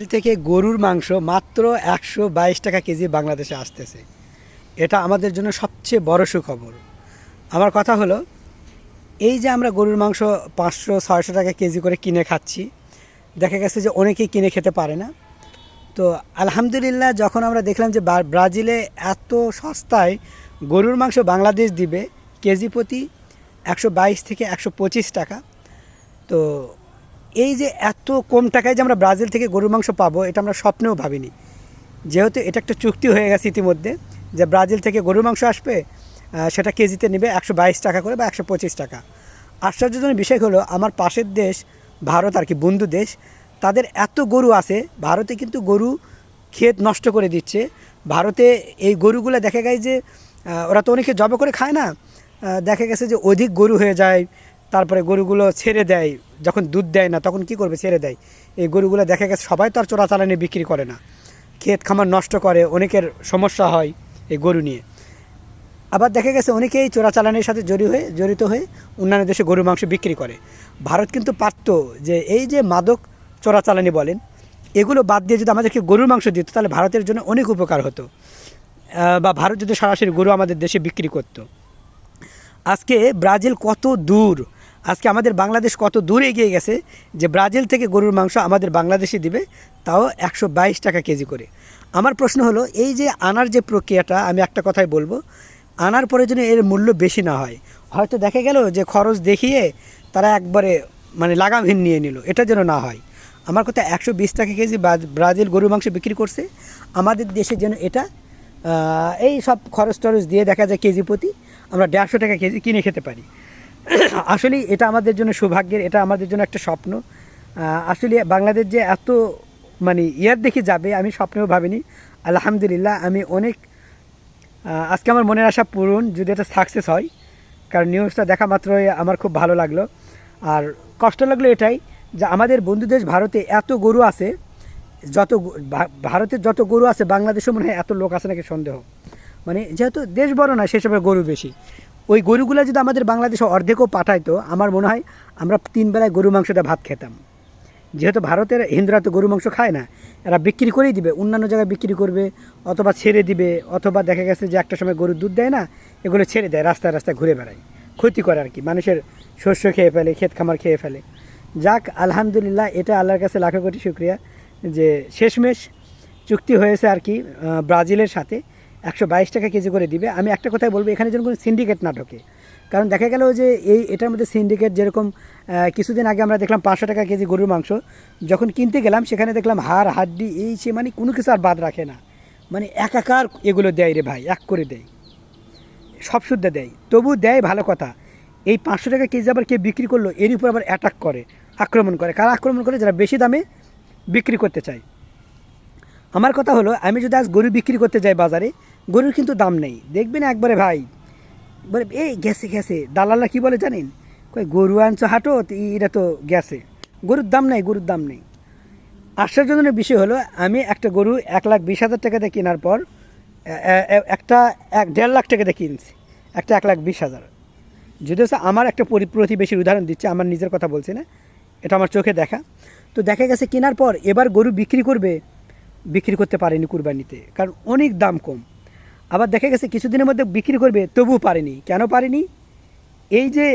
থেকে গরুর মাংস মাত্র একশো বাইশ টাকা কেজি বাংলাদেশে আসতেছে। এটা আমাদের জন্য সবচেয়ে বড় সুখবর। আমার কথা হলো, এই যে আমরা গরুর মাংস পাঁচশো, ছয়শো টাকা কেজি করে কিনে খাচ্ছি, দেখা গেছে যে অনেকেই কিনে খেতে পারে না। তো আলহামদুলিল্লাহ, যখন আমরা দেখলাম যে ব্রাজিলে এত সস্তায় গরুর মাংস বাংলাদেশ দিবে, কেজি প্রতি একশো বাইশ থেকে একশো পঁচিশ টাকা, তো এই যে এত কম টাকায় যে আমরা ব্রাজিল থেকে গরুর মাংস পাবো, এটা আমরা স্বপ্নেও ভাবিনি। যেহেতু এটা একটা চুক্তি হয়ে গেছে ইতিমধ্যে যে ব্রাজিল থেকে গরুর মাংস আসবে সেটা কেজিতে নেবে একশো বাইশ টাকা করে বা একশো পঁচিশ টাকা। আশ্চর্যজনক বিষয় হলো, আমার পাশের দেশ ভারত আর কি, বন্ধু দেশ, তাদের এত গরু আছে, ভারতে কিন্তু গরু ক্ষেত নষ্ট করে দিচ্ছে। ভারতে এই গরুগুলো দেখা যায় যে ওরা তো অনেকে জব করে খায় না দেখা গেছে যে অধিক গরু হয়ে যায় তারপরে গরুগুলো ছেড়ে দেয়, যখন দুধ দেয় না, তখন কি করবে? ছেড়ে দেয়। এই গরুগুলো দেখা গেছে সবাই তো আর চোরাচালানি বিক্রি করে না। ক্ষেত খামার নষ্ট করে, অনেকের সমস্যা হয় এই গরু নিয়ে। আবার দেখা গেছে অনেকেই চোরাচালানির সাথে জড়িত হয়ে জড়িত হয়ে অন্যান্য দেশে গরুর মাংস বিক্রি করে। ভারত কিন্তু পারত যে এই যে মাদক চোরাচালানি বলেন, এগুলো বাদ দিয়ে যদি আমাদেরকে গরুর মাংস দিত, তাহলে ভারতের জন্য অনেক উপকার হতো। বা ভারত যদি সরাসরি গরু আমাদের দেশে বিক্রি করতো। আজকে ব্রাজিল কত দূর আজকে আমাদের বাংলাদেশ কত দূর এগিয়ে গেছে যে ব্রাজিল থেকে গরুর মাংস আমাদের বাংলাদেশে দিবে, তাও একশো বাইশ টাকা কেজি করে। আমার প্রশ্ন হলো, এই যে আনার যে প্রক্রিয়াটা, আমি একটা কথাই বলব, আনার পরে যেন এর মূল্য বেশি না হয়। হয়তো দেখা গেল যে খরচ দেখিয়ে তারা একবারে মানে লাগামহীন নিয়ে নিল, এটা যেন না হয়। আমার কথা একশো বিশ টাকা কেজি ব্রাজিল গরুর মাংস বিক্রি করছে, আমাদের দেশে যেন এটা এই সব খরচ টরচ দিয়ে দেখা যায় কেজি প্রতি, আমরা দেড়শো টাকা কেজি কিনে খেতে পারি। আসলে এটা আমাদের জন্য সৌভাগ্যের, এটা আমাদের জন্য একটা স্বপ্ন। আসলে বাংলাদেশ যে এত মানে ইয়ার দেখে যাবে, আমি স্বপ্নেও ভাবিনি। আলহামদুলিল্লাহ, আমি অনেক আজকে আমার মনের আশা পূরণ, যদি এটা সাকসেস হয়। কারণ নিউজটা দেখা মাত্রই আমার খুব ভালো লাগল। আর কষ্ট লাগল এটাই যে আমাদের বন্ধু দেশ ভারতে এত গরু আছে, যত ভারতের যত গরু আছে, বাংলাদেশেও মনে হয় এত লোক আছে নাকি সন্দেহ। মানে যেহেতু দেশ বড় না সেসবের গরু বেশি। ওই গরুগুলো যদি আমাদের বাংলাদেশে অর্ধেকও পাঠাইতো, আমার মনে হয় আমরা তিন বেলায় গরু মাংসটা ভাত খেতাম। যেহেতু ভারতের হিন্দুরা তো গরু মাংস খায় না, এরা বিক্রি করেই দিবে, অন্যান্য জায়গায় বিক্রি করবে, অথবা ছেড়ে দিবে, অথবা দেখা গেছে যে একটা সময় গরুর দুধ দেয় না, এগুলো ছেড়ে দেয়, রাস্তায় রাস্তায় ঘুরে বেড়ায়। ক্ষতি করে আর কি, মানুষের শস্য খেয়ে ফেলে, ক্ষেত খামার খেয়ে ফেলে। যাক, আলহামদুলিল্লাহ, এটা আল্লাহর কাছে লাখো কোটি শুক্রিয়া যে শেষমেশ চুক্তি হয়েছে আর কি ব্রাজিলের সাথে। একশো বাইশ টাকা কেজি করে দিবে। আমি একটা কথাই বলব, এখানে যেন কোনো সিন্ডিকেট না ঢোকে। কারণ দেখা গেল যে এই, এটার মধ্যে সিন্ডিকেট যেরকম কিছুদিন আগে আমরা দেখলাম পাঁচশো টাকা কেজি গরুর মাংস। যখন কিনতে গেলাম, সেখানে দেখলাম হাড়, হাড্ডি, এই সে মানে কোনো কিছু আর বাদ রাখে না। মানে একাকার এগুলো দেয় রে ভাই, এক করে দেয়। সব শুদ্ধ দেয়। তবু দেয় ভালো কথা, এই পাঁচশো টাকা কেজি আবার কে বিক্রি করল, এর উপর আবার অ্যাটাক করে, আক্রমণ করে। কারা আক্রমণ করে? যারা বেশি দামে বিক্রি করতে চায়। আমার কথা হলো, আমি যদি আজ গরু বিক্রি করতে যাই বাজারে গরুর কিন্তু দাম নেই। দেখবেন একবারে ভাই, বলে, এই গেছে গেছে। দালালরা কি বলে জানেন? কই গরু আনছো হাটো এটা তো গেছে। গরুর দাম নেই, গরুর দাম নেই। আশ্চর্যজনক বিষয় হলো, আমি একটা গরু এক লাখ বিশ হাজার টাকাতে কেনার পর একটা এক, দেড় লাখ টাকাতে কিনছি, একটা এক লাখ বিশ হাজার। যদিও আমার একটা পরি- প্রতিবেশীর উদাহরণ দিচ্ছে, আমার নিজের কথা বলছি না, এটা আমার চোখে দেখা। তো দেখা গেছে কেনার পর, এবার গরু বিক্রি করবে, বিক্রি করতে পারেনি কুরবানিতে, কারণ অনেক দাম কম। আবার দেখা গেছে কিছুদিনের মধ্যে বিক্রি করবে তবু পারেনি। কেন পারেনি? এই যে